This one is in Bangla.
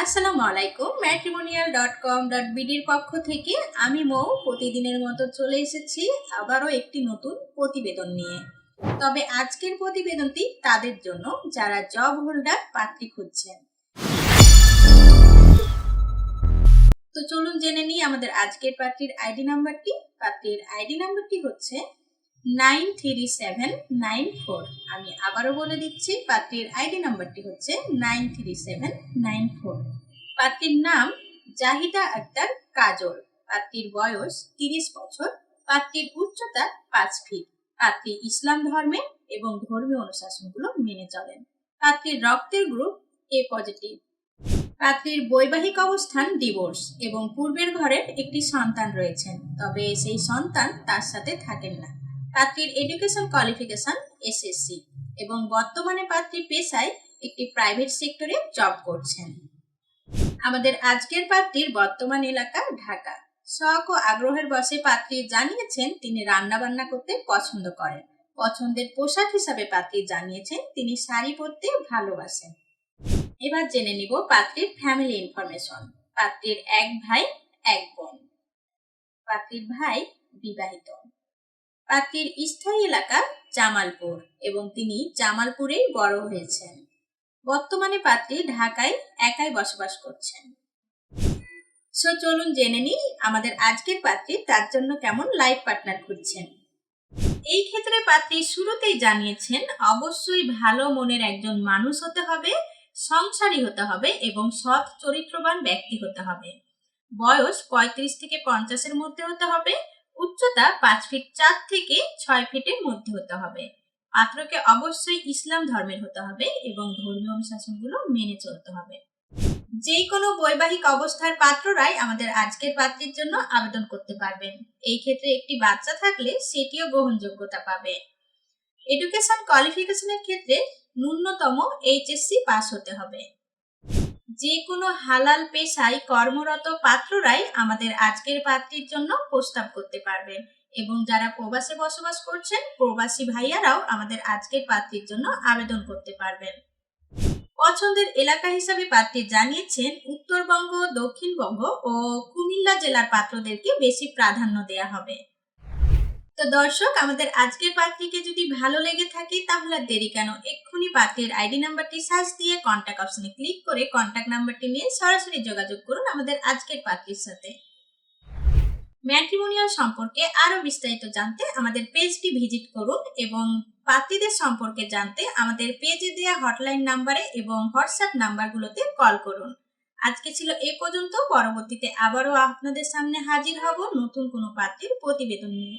আসসালামু আলাইকুম ম্যাট্রিমোনিয়াল ডট কম ডট বিডির পক্ষ থেকে আমি মৌ। প্রতিদিনের মতো চলে এসেছি আবারও একটি নতুন প্রতিবেদন নিয়ে। তবে আজকের প্রতিবেদনটি তাদের জন্য, যারা জব হোল্ডার পাত্রী খুঁজছেন। তো চলুন জেনে নিই আমাদের আজকের পাত্রীর আইডি নাম্বারটি পাত্রীর আইডি নাম্বারটি হচ্ছে nine three seven nine four আমি আবারও বলে দিচ্ছি, পাত্রীর আইডি নাম্বারটি হচ্ছে nine three seven nine four পাত্রীর নাম জাহিদা আক্তার কাজল। পাত্রীর বয়স তিরিশ বছর, পাত্রীর উচ্চতা পাঁচ ফিট। পাত্রী ইসলাম ধর্মে এবং ধর্মীয় অনুশাসনগুলো মেনে চলেন। পাত্রীর রক্তের গ্রুপ এ পজিটিভ পাত্রীর বৈবাহিক অবস্থান ডিভোর্স এবং পূর্বের ঘরের একটি সন্তান রয়েছেন, তবে সেই সন্তান তার সাথে থাকেন না। পাত্রীর এডুকেশন কোয়ালিফিকেশন এসএসসি এবং বর্তমানে পাত্রী পেশায় একটি প্রাইভেট সেক্টরে জব করছেন। আমাদের আজকের পাত্রীর বর্তমান এলাকা ঢাকা। শখ ও আগ্রহের বসে পাত্রী জানিয়েছেন, তিনি রান্না বান্না করতে পছন্দ করেন। পছন্দের পোশাক হিসাবে পাত্রী জানিয়েছেন, তিনি শাড়ি পরতে ভালোবাসেন। এবার জেনে নিব পাত্রীর ফ্যামিলি ইনফরমেশন পাত্রীর এক ভাই, এক বোন। পাত্রীর ভাই বিবাহিত। পাত্রীর স্থায়ী এলাকা জামালপুর এবং তিনি জামালপুরেই বড় হয়েছেন। বর্তমানে পাত্রী ঢাকায় একাই বসবাস করছেন। সো চলুন জেনে নিই আমাদের আজকের পাত্রী তার জন্য কেমন লাইফ পার্টনার খুঁজছেন। এই ক্ষেত্রে পাত্রী শুরুতেই জানিয়েছেন, অবশ্যই ভালো মনের একজন মানুষ হতে হবে, সংসারী হতে হবে এবং সৎ, চরিত্রবান ব্যক্তি হতে হবে। বয়স পঁয়ত্রিশ থেকে পঞ্চাশের মধ্যে হতে হবে উচ্চতা পাঁচ ফিট চার থেকে ছয় ফিটের মধ্যে হতে হবে। পাত্রকে অবশ্যই ইসলাম ধর্মের হতে হবে এবং ধর্মীয় অনুশাসনগুলো মেনে চলতে হবে। যে কোনো বৈবাহিক অবস্থার পাত্ররাই আমাদের আজকের পাত্রীর জন্য আবেদন করতে পারবেন। এই ক্ষেত্রে একটি বাচ্চা থাকলে সেটিও গ্রহণযোগ্যতা পাবে। এডুকেশন কোয়ালিফিকেশনের ক্ষেত্রে ন্যূনতম এইচএসসি পাস হতে হবে। যে কোনো হালাল পেশায় কর্মরত পাত্ররাই আমাদের আজকের পাত্রীর জন্য প্রস্তাব করতে পারবেন। এবং যারা প্রবাসে বসবাস করছেন, প্রবাসী ভাইয়ারাও আমাদের আজকের পাত্রীর জন্য আবেদন করতে পারবেন। পছন্দের এলাকা হিসাবে পাত্রী জানিয়েছেন, উত্তরবঙ্গ, দক্ষিণবঙ্গ ও কুমিল্লা জেলার পাত্রদেরকে বেশি প্রাধান্য দেয়া হবে। তো দর্শক, আমাদের আজকের পাত্রীকে যদি ভালো লেগে থাকে, তাহলে দেরি কেন? এক্ষুনি পাত্রীর আইডি নাম্বারটি সার্চ দিয়ে কন্ট্যাক্ট অপশনে ক্লিক করে কন্ট্যাক্ট নাম্বারটি নিয়ে সরাসরি যোগাযোগ করুন আমাদের আজকের পাত্রীর সাথে। ম্যাট্রিমোনিয়াল সম্পর্কে আরও বিস্তারিত জানতে আমাদের পেজটি ভিজিট করুন এবং পাত্রীদের সম্পর্কে জানতে আমাদের পেজে দেওয়া হটলাইন নাম্বারে এবং হোয়াটসঅ্যাপ নাম্বারগুলোতে কল করুন। আজকে ছিল এ পর্যন্ত, পরবর্তীতে আবারও আপনাদের সামনে হাজির হব নতুন কোনো পাত্রীর প্রতিবেদন নিয়ে।